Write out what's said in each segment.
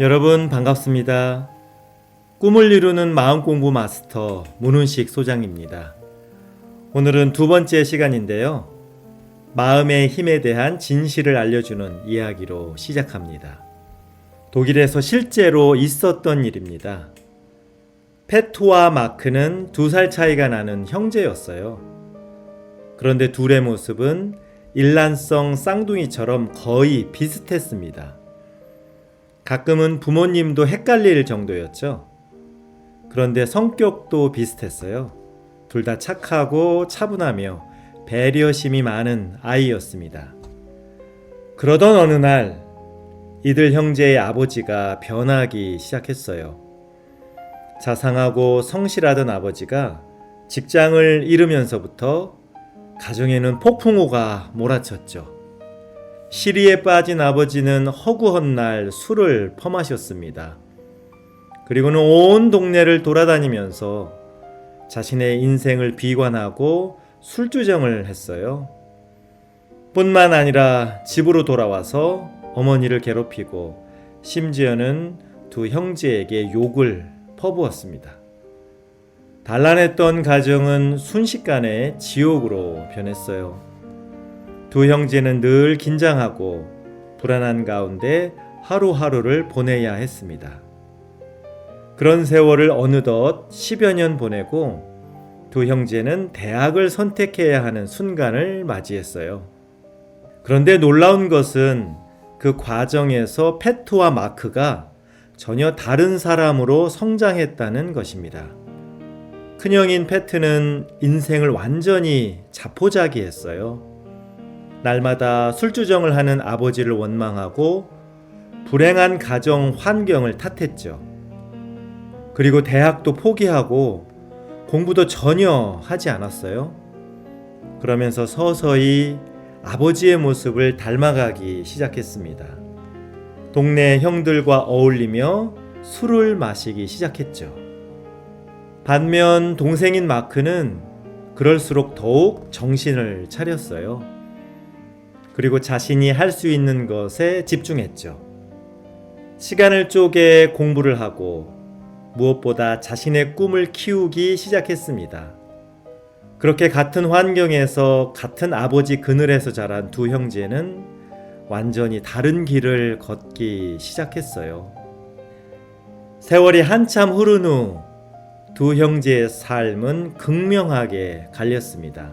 여러분 반갑습니다. 꿈을 이루는 마음 공부 마스터 문훈식 소장입니다. 오늘은 두 번째 시간인데요. 마음의 힘에 대한 진실을 알려주는 이야기로 시작합니다. 독일에서 실제로 있었던 일입니다. 페토와 마크는 두 살 차이가 나는 형제였어요. 그런데 둘의 모습은 일란성 쌍둥이처럼 거의 비슷했습니다. 가끔은 부모님도 헷갈릴 정도였죠. 그런데 성격도 비슷했어요. 둘 다 착하고 차분하며 배려심이 많은 아이였습니다. 그러던 어느 날 이들 형제의 아버지가 변하기 시작했어요. 자상하고 성실하던 아버지가 직장을 잃으면서부터 가정에는 폭풍우가 몰아쳤죠. 시리에 빠진 아버지는 허구한 날 술을 퍼마셨습니다. 그리고는 온 동네를 돌아다니면서 자신의 인생을 비관하고 술주정을 했어요. 뿐만 아니라 집으로 돌아와서 어머니를 괴롭히고 심지어는 두 형제에게 욕을 퍼부었습니다. 단란했던 가정은 순식간에 지옥으로 변했어요. 두 형제는 늘 긴장하고 불안한 가운데 하루하루를 보내야 했습니다. 그런 세월을 어느덧 10여 년 보내고 두 형제는 대학을 선택해야 하는 순간을 맞이했어요. 그런데 놀라운 것은 그 과정에서 페트와 마크가 전혀 다른 사람으로 성장했다는 것입니다. 큰형인 페트는 인생을 완전히 자포자기했어요. 날마다 술주정을 하는 아버지를 원망하고 불행한 가정 환경을 탓했죠. 그리고 대학도 포기하고 공부도 전혀 하지 않았어요. 그러면서 서서히 아버지의 모습을 닮아가기 시작했습니다. 동네 형들과 어울리며 술을 마시기 시작했죠. 반면 동생인 마크는 그럴수록 더욱 정신을 차렸어요. 그리고 자신이 할 수 있는 것에 집중했죠. 시간을 쪼개 공부를 하고 무엇보다 자신의 꿈을 키우기 시작했습니다. 그렇게 같은 환경에서 같은 아버지 그늘에서 자란 두 형제는 완전히 다른 길을 걷기 시작했어요. 세월이 한참 흐른 후 두 형제의 삶은 극명하게 갈렸습니다.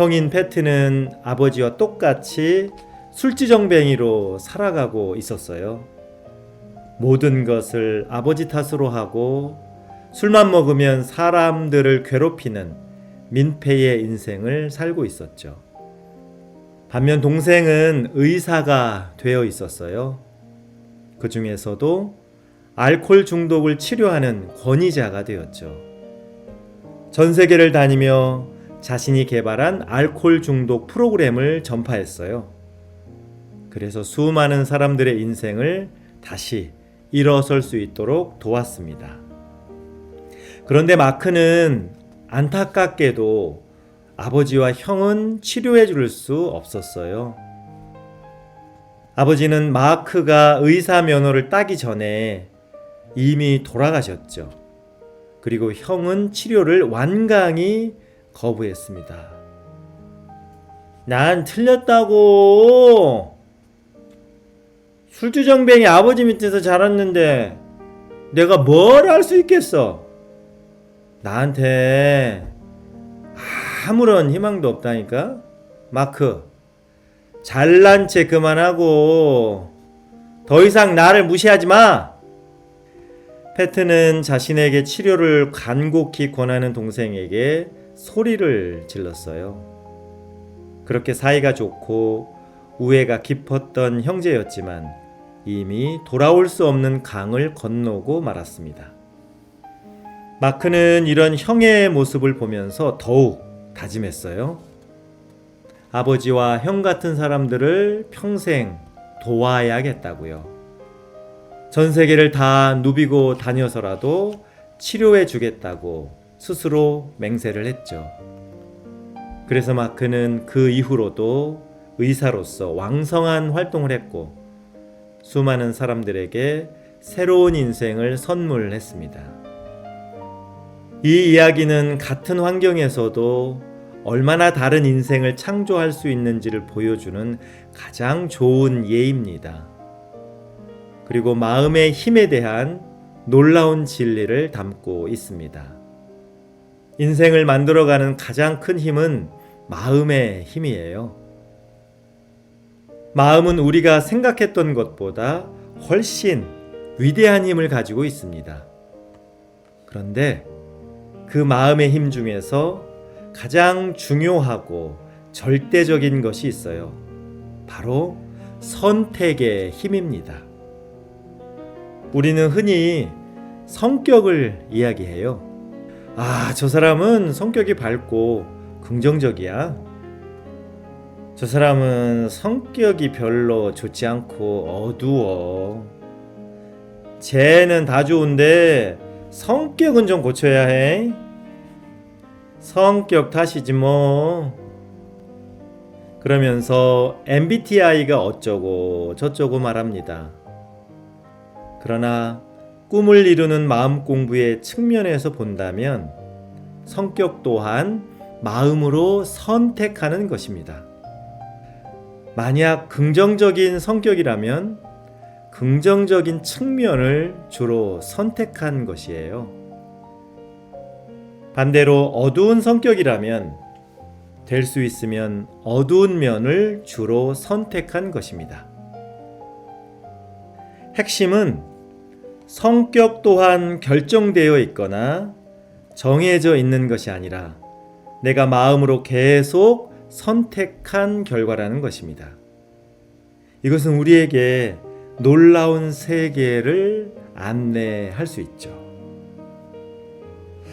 형인 페트는 아버지와 똑같이 술지정뱅이로 살아가고 있었어요. 모든 것을 아버지 탓으로 하고 술만 먹으면 사람들을 괴롭히는 민폐의 인생을 살고 있었죠. 반면 동생은 의사가 되어 있었어요. 그 중에서도 알코올 중독을 치료하는 권위자가 되었죠. 전 세계를 다니며 자신이 개발한 알코올 중독 프로그램을 전파했어요. 그래서 수많은 사람들의 인생을 다시 일어설 수 있도록 도왔습니다. 그런데 마크는 안타깝게도 아버지와 형은 치료해 줄 수 없었어요. 아버지는 마크가 의사 면허를 따기 전에 이미 돌아가셨죠. 그리고 형은 치료를 완강히 거부했습니다. 난 틀렸다고! 술주정뱅이 아버지 밑에서 자랐는데 내가 뭘 할 수 있겠어? 나한테 아무런 희망도 없다니까? 마크, 잘난 체 그만하고 더 이상 나를 무시하지 마! 페트는 자신에게 치료를 간곡히 권하는 동생에게 소리를 질렀어요. 그렇게 사이가 좋고 우애가 깊었던 형제였지만 이미 돌아올 수 없는 강을 건너고 말았습니다. 마크는 이런 형의 모습을 보면서 더욱 다짐했어요. 아버지와 형 같은 사람들을 평생 도와야겠다고요. 전 세계를 다 누비고 다녀서라도 치료해 주겠다고 스스로 맹세를 했죠. 그래서 마크는 그 이후로도 의사로서 왕성한 활동을 했고 수많은 사람들에게 새로운 인생을 선물했습니다. 이 이야기는 같은 환경에서도 얼마나 다른 인생을 창조할 수 있는지를 보여주는 가장 좋은 예입니다. 그리고 마음의 힘에 대한 놀라운 진리를 담고 있습니다. 인생을 만들어가는 가장 큰 힘은 마음의 힘이에요. 마음은 우리가 생각했던 것보다 훨씬 위대한 힘을 가지고 있습니다. 그런데 그 마음의 힘 중에서 가장 중요하고 절대적인 것이 있어요. 바로 선택의 힘입니다. 우리는 흔히 성격을 이야기해요. 아, 저 사람은 성격이 밝고 긍정적이야. 저 사람은 성격이 별로 좋지 않고 어두워. 쟤는 다 좋은데 성격은 좀 고쳐야 해. 성격 탓이지 뭐. 그러면서 MBTI가 어쩌고 저쩌고 말합니다. 그러나 꿈을 이루는 마음 공부의 측면에서 본다면 성격 또한 마음으로 선택하는 것입니다. 만약 긍정적인 성격이라면 긍정적인 측면을 주로 선택한 것이에요. 반대로 어두운 성격이라면 될 수 있으면 어두운 면을 주로 선택한 것입니다. 핵심은 성격 또한 결정되어 있거나 정해져 있는 것이 아니라 내가 마음으로 계속 선택한 결과라는 것입니다. 이것은 우리에게 놀라운 세계를 안내할 수 있죠.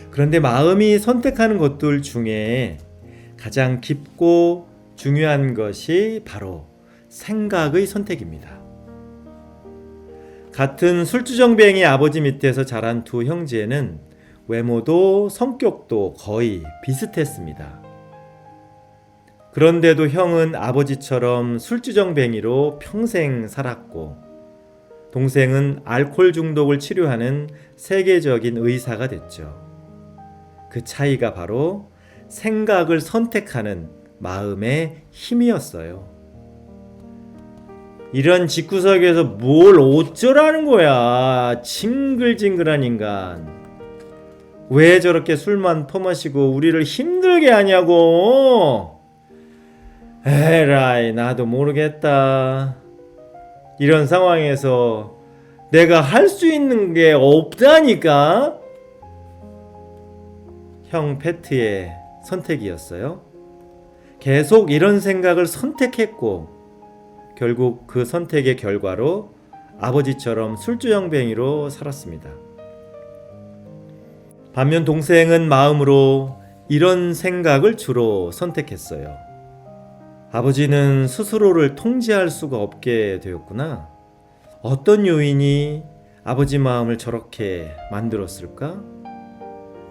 그런데 마음이 선택하는 것들 중에 가장 깊고 중요한 것이 바로 생각의 선택입니다. 같은 술주정뱅이 아버지 밑에서 자란 두 형제는 외모도 성격도 거의 비슷했습니다. 그런데도 형은 아버지처럼 술주정뱅이로 평생 살았고, 동생은 알코올 중독을 치료하는 세계적인 의사가 됐죠. 그 차이가 바로 생각을 선택하는 마음의 힘이었어요. 이런 집구석에서 뭘 어쩌라는 거야. 징글징글한 인간. 왜 저렇게 술만 퍼마시고 우리를 힘들게 하냐고. 에라이, 나도 모르겠다. 이런 상황에서 내가 할 수 있는 게 없다니까? 형 페트의 선택이었어요. 계속 이런 생각을 선택했고, 결국 그 선택의 결과로 아버지처럼 술주정뱅이로 살았습니다. 반면 동생은 마음으로 이런 생각을 주로 선택했어요. 아버지는 스스로를 통제할 수가 없게 되었구나. 어떤 요인이 아버지 마음을 저렇게 만들었을까?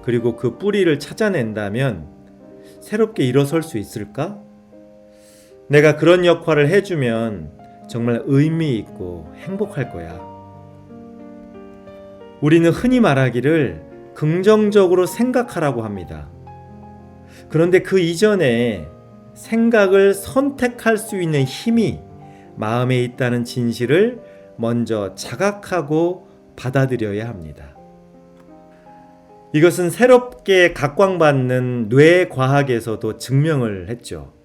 그리고 그 뿌리를 찾아낸다면 새롭게 일어설 수 있을까? 내가 그런 역할을 해주면 정말 의미 있고 행복할 거야. 우리는 흔히 말하기를 긍정적으로 생각하라고 합니다. 그런데 그 이전에 생각을 선택할 수 있는 힘이 마음에 있다는 진실을 먼저 자각하고 받아들여야 합니다. 이것은 새롭게 각광받는 뇌과학에서도 증명을 했죠.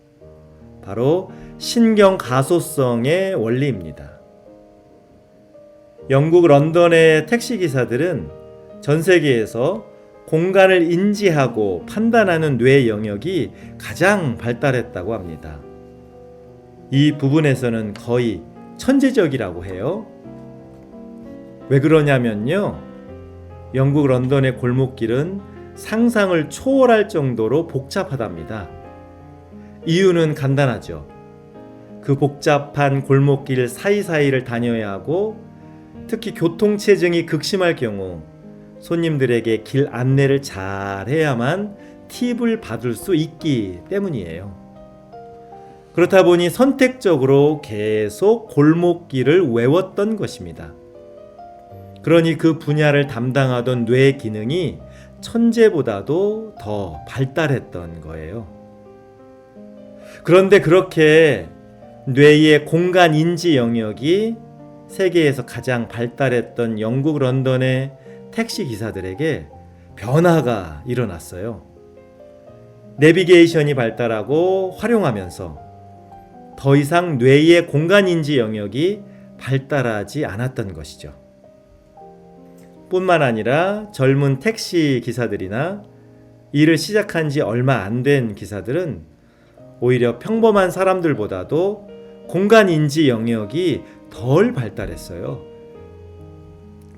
바로 신경 가소성의 원리입니다. 영국 런던의 택시 기사들은 전 세계에서 공간을 인지하고 판단하는 뇌 영역이 가장 발달했다고 합니다. 이 부분에서는 거의 천재적이라고 해요. 왜 그러냐면요. 영국 런던의 골목길은 상상을 초월할 정도로 복잡하답니다. 이유는 간단하죠. 그 복잡한 골목길 사이사이를 다녀야 하고 특히 교통체증이 극심할 경우 손님들에게 길 안내를 잘 해야만 팁을 받을 수 있기 때문이에요. 그렇다 보니 선택적으로 계속 골목길을 외웠던 것입니다. 그러니 그 분야를 담당하던 뇌 기능이 천재보다도 더 발달했던 거예요. 그런데 그렇게 뇌의 공간 인지 영역이 세계에서 가장 발달했던 영국 런던의 택시 기사들에게 변화가 일어났어요. 내비게이션이 발달하고 활용하면서 더 이상 뇌의 공간 인지 영역이 발달하지 않았던 것이죠. 뿐만 아니라 젊은 택시 기사들이나 일을 시작한 지 얼마 안 된 기사들은 오히려 평범한 사람들보다도 공간 인지 영역이 덜 발달했어요.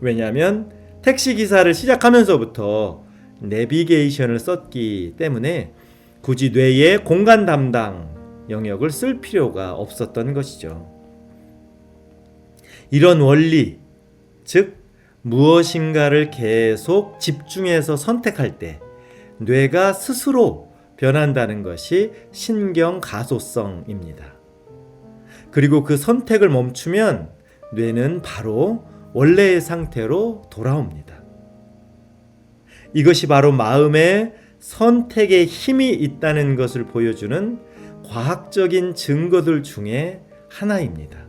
왜냐하면 택시 기사를 시작하면서부터 내비게이션을 썼기 때문에 굳이 뇌의 공간 담당 영역을 쓸 필요가 없었던 것이죠. 이런 원리, 즉 무엇인가를 계속 집중해서 선택할 때 뇌가 스스로 변한다는 것이 신경 가소성입니다. 그리고 그 선택을 멈추면 뇌는 바로 원래의 상태로 돌아옵니다. 이것이 바로 마음에 선택의 힘이 있다는 것을 보여주는 과학적인 증거들 중에 하나입니다.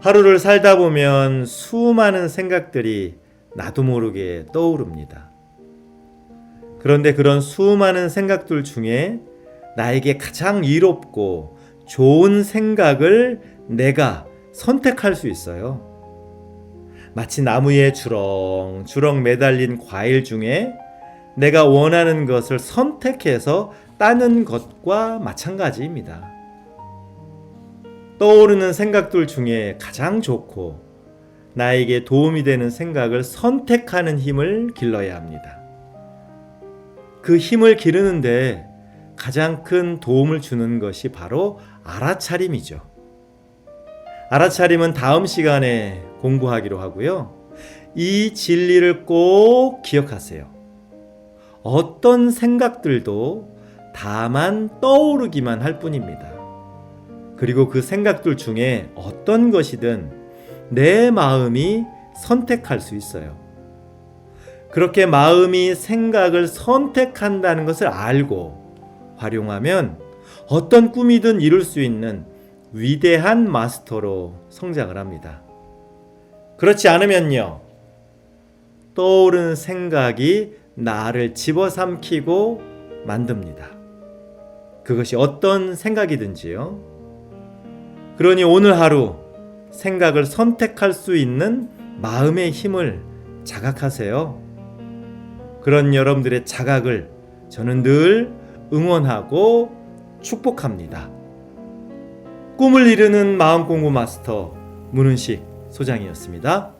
하루를 살다 보면 수많은 생각들이 나도 모르게 떠오릅니다. 그런데 그런 수많은 생각들 중에 나에게 가장 이롭고 좋은 생각을 내가 선택할 수 있어요. 마치 나무에 주렁주렁 매달린 과일 중에 내가 원하는 것을 선택해서 따는 것과 마찬가지입니다. 떠오르는 생각들 중에 가장 좋고 나에게 도움이 되는 생각을 선택하는 힘을 길러야 합니다. 그 힘을 기르는데 가장 큰 도움을 주는 것이 바로 알아차림이죠. 알아차림은 다음 시간에 공부하기로 하고요. 이 진리를 꼭 기억하세요. 어떤 생각들도 다만 떠오르기만 할 뿐입니다. 그리고 그 생각들 중에 어떤 것이든 내 마음이 선택할 수 있어요. 그렇게 마음이 생각을 선택한다는 것을 알고 활용하면 어떤 꿈이든 이룰 수 있는 위대한 마스터로 성장을 합니다. 그렇지 않으면요. 떠오르는 생각이 나를 집어삼키고 만듭니다. 그것이 어떤 생각이든지요. 그러니 오늘 하루 생각을 선택할 수 있는 마음의 힘을 자각하세요. 그런 여러분들의 자각을 저는 늘 응원하고 축복합니다. 꿈을 이루는 마음 공부 마스터 문은식 소장이었습니다.